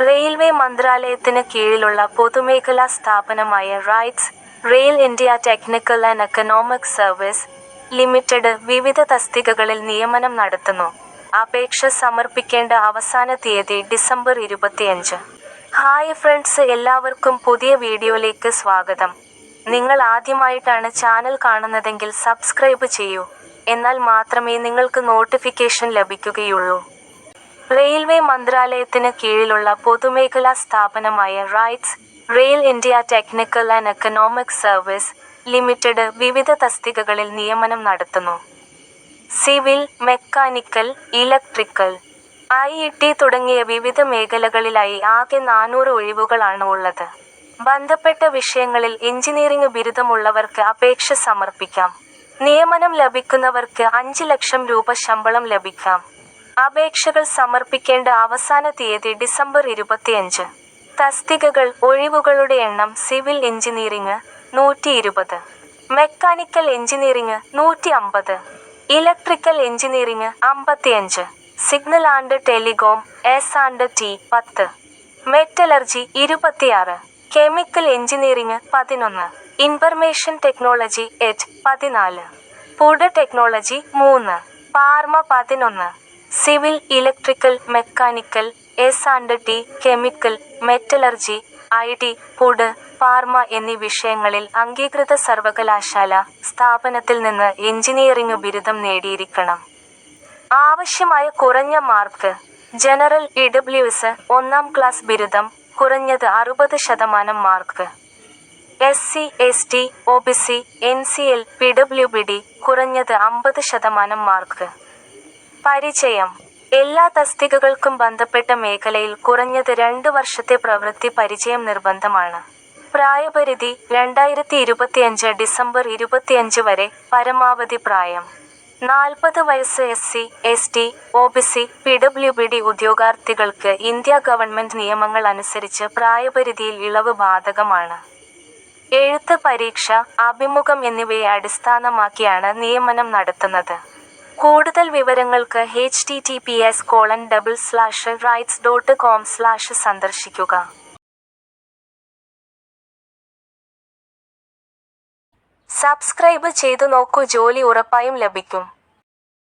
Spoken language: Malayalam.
റെയിൽവേ മന്ത്രാലയത്തിന് കീഴിലുള്ള പൊതുമേഖലാ സ്ഥാപനമായ RITES rail India technical and economic service limited വിവിധ തസ്തികകളിൽ നിയമനം നടത്തുന്നു. അപേക്ഷ സമർപ്പിക്കേണ്ട അവസാന തീയതി ഡിസംബർ ഇരുപത്തിയഞ്ച്. ഹായ് ഫ്രണ്ട്സ് എല്ലാവർക്കും പുതിയ വീഡിയോയിലേക്ക് സ്വാഗതം. നിങ്ങൾ ആദ്യമായിട്ടാണ് ചാനൽ കാണുന്നതെങ്കിൽ സബ്സ്ക്രൈബ് ചെയ്യൂ. എന്നാൽ മാത്രമേ നിങ്ങൾക്ക് നോട്ടിഫിക്കേഷൻ ലഭിക്കുകയുള്ളൂ. റെയിൽവേ മന്ത്രാലയത്തിന് കീഴിലുള്ള പൊതുമേഖലാ സ്ഥാപനമായ RITES rail India technical and economic service limited വിവിധ തസ്തികകളിൽ നിയമനം നടത്തുന്നു. Civil mechanical electrical I E T തുടങ്ങിയ വിവിധ മേഖലകളിലായി ആകെ നാനൂറ് ഒഴിവുകളാണ് ഉള്ളത്. ബന്ധപ്പെട്ട വിഷയങ്ങളിൽ എഞ്ചിനീയറിംഗ് ബിരുദമുള്ളവർക്ക് അപേക്ഷ സമർപ്പിക്കാം. നിയമനം ലഭിക്കുന്നവർക്ക് അഞ്ച് ലക്ഷം രൂപ ശമ്പളം ലഭിക്കാം. അപേക്ഷകൾ സമർപ്പിക്കേണ്ട അവസാന തീയതി ഡിസംബർ ഇരുപത്തിയഞ്ച്. തസ്തികകൾ ഒഴിവുകളുടെ എണ്ണം സിവിൽ എഞ്ചിനീയറിംഗ് നൂറ്റി ഇരുപത് മെക്കാനിക്കൽ എഞ്ചിനീയറിംഗ് നൂറ്റി അമ്പത് electrical engineering അമ്പത്തിയഞ്ച്. Signal and telecom S and T പത്ത്. മെറ്റലർജി ഇരുപത്തിയാറ്. കെമിക്കൽ എഞ്ചിനീയറിംഗ് പതിനൊന്ന്. ഇൻഫർമേഷൻ ടെക്നോളജി എറ്റ് പതിനാല്. ഫുഡ് ടെക്നോളജി മൂന്ന്. ഫാർമ പതിനൊന്ന്. Civil electrical mechanical S and T chemical metallurgy I T food pharma എന്നീ വിഷയങ്ങളിൽ അംഗീകൃത സർവകലാശാല സ്ഥാപനത്തിൽ നിന്ന് എഞ്ചിനീയറിംഗ് ബിരുദം നേടിയിരിക്കണം. ആവശ്യമായ കുറഞ്ഞ mark general E W S ഒന്നാം ക്ലാസ് ബിരുദം കുറഞ്ഞത് അറുപത് ശതമാനം mark. S C S T O B C N C L P W B D കുറഞ്ഞത് അമ്പത് ശതമാനം മാർക്ക്. പരിചയം. എല്ലാ തസ്തികകൾക്കും ബന്ധപ്പെട്ട മേഖലയിൽ കുറഞ്ഞത് രണ്ട് വർഷത്തെ പ്രവൃത്തി പരിചയം നിർബന്ധമാണ്. പ്രായപരിധി രണ്ടായിരത്തി ഇരുപത്തിയഞ്ച് ഡിസംബർ ഇരുപത്തിയഞ്ച് വരെ പരമാവധി പ്രായം. നാൽപ്പത് വയസ്സ് S C S T O B C P W B D ഉദ്യോഗാർത്ഥികൾക്ക് ഇന്ത്യ ഗവൺമെന്റ് നിയമങ്ങൾ അനുസരിച്ച് പ്രായപരിധിയിൽ ഇളവ് ബാധകമാണ്. എഴുത്ത് പരീക്ഷ അഭിമുഖം എന്നിവയെ അടിസ്ഥാനമാക്കിയാണ് നിയമനം നടത്തുന്നത്. കൂടുതൽ വിവരങ്ങൾക്ക് H T T P S colon double slash RITES dot com slash സന്ദർശിക്കുക. സബ്സ്ക്രൈബ് ചെയ്തു നോക്കൂ ജോലി ഉറപ്പായും ലഭിക്കും.